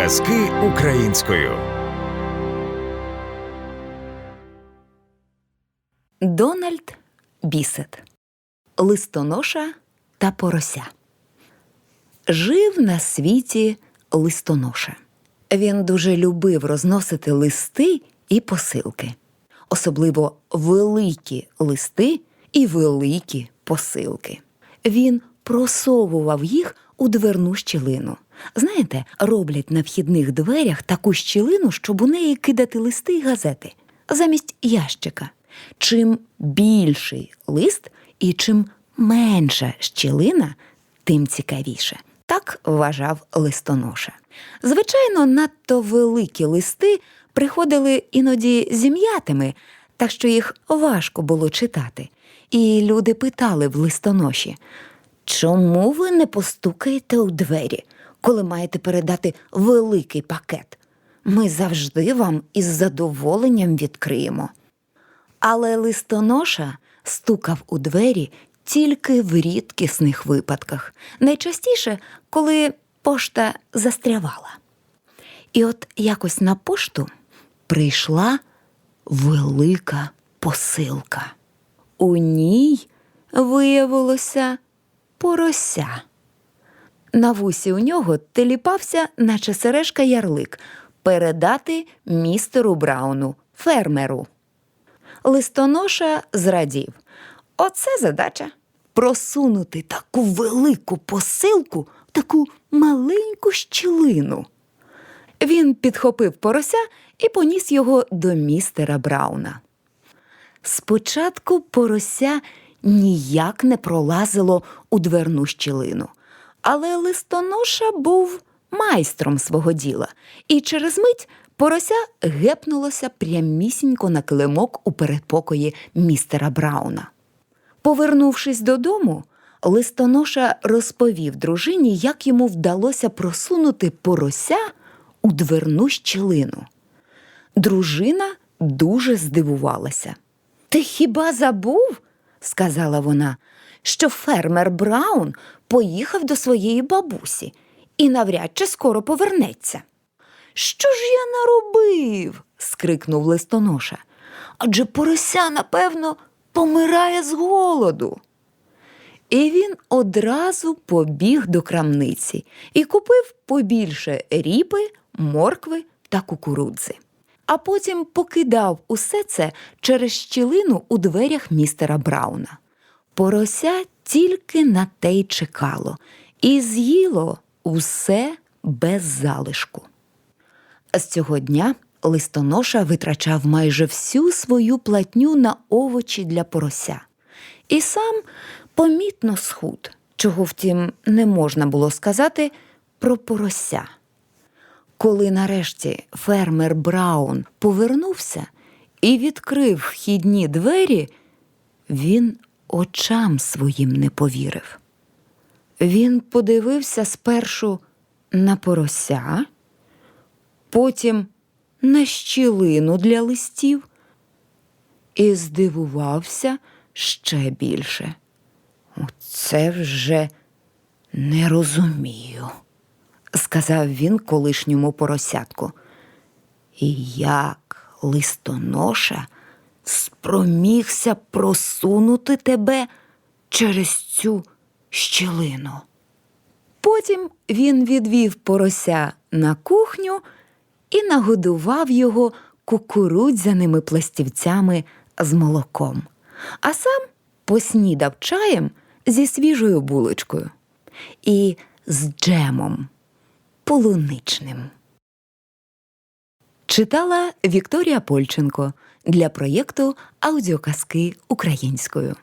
Аудіоказки українською. Дональд Бісет Листоноша та порося. Жив на світі листоноша. Він дуже любив розносити листи і посилки, особливо великі листи і великі посилки. Він просовував їх у дверну щілину. Знаєте, роблять на вхідних дверях таку щілину, щоб у неї кидати листи й газети замість ящика. Чим більший лист і чим менша щілина, тим цікавіше. Так вважав листоноша. Звичайно, надто великі листи приходили іноді зім'ятими, так що їх важко було читати. І люди питали в листоноші, чому ви не постукаєте у двері, коли маєте передати великий пакет? Ми завжди вам із задоволенням відкриємо. Але листоноша стукав у двері тільки в рідкісних випадках, найчастіше, коли пошта застрявала. І от якось на пошту прийшла велика посилка. У ній виявилося порося. На вусі у нього теліпався, наче сережка ярлик, передати містеру Брауну, фермеру. Листоноша зрадів. Оце задача просунути таку велику посилку в таку маленьку щілину. Він підхопив порося і поніс його до містера Брауна. Спочатку порося ніяк не пролазило у дверну щілину, але листоноша був майстром свого діла, і через мить порося гепнулося прямісінько на килимок у передпокої містера Брауна. Повернувшись додому, листоноша розповів дружині, як йому вдалося просунути порося у дверну щілину. Дружина дуже здивувалася. Ти хіба забув? Сказала вона, що фермер Браун поїхав до своєї бабусі і навряд чи скоро повернеться. Що ж я наробив? скрикнув листоноша. Адже порося, напевно, помирає з голоду. І він одразу побіг до крамниці і купив побільше ріпи, моркви та кукурудзи. А потім покидав усе це через щілину у дверях містера Брауна. Порося тільки на те й чекало і з'їло усе без залишку. З цього дня листоноша витрачав майже всю свою платню на овочі для порося. І сам помітно схуд, чого, втім, не можна було сказати про порося. Коли нарешті фермер Браун повернувся і відкрив вхідні двері, він очам своїм не повірив. Він подивився спершу на порося, потім на щілину для листів і здивувався ще більше. Оце вже не розумію, сказав він колишньому поросятку. І як листоноша спромігся просунути тебе через цю щілину. Потім він відвів порося на кухню і нагодував його кукурудзяними пластівцями з молоком, а сам поснідав чаєм зі свіжою булочкою і з джемом полуничним. Читала Вікторія Польченко для проєкту Аудіоказки українською.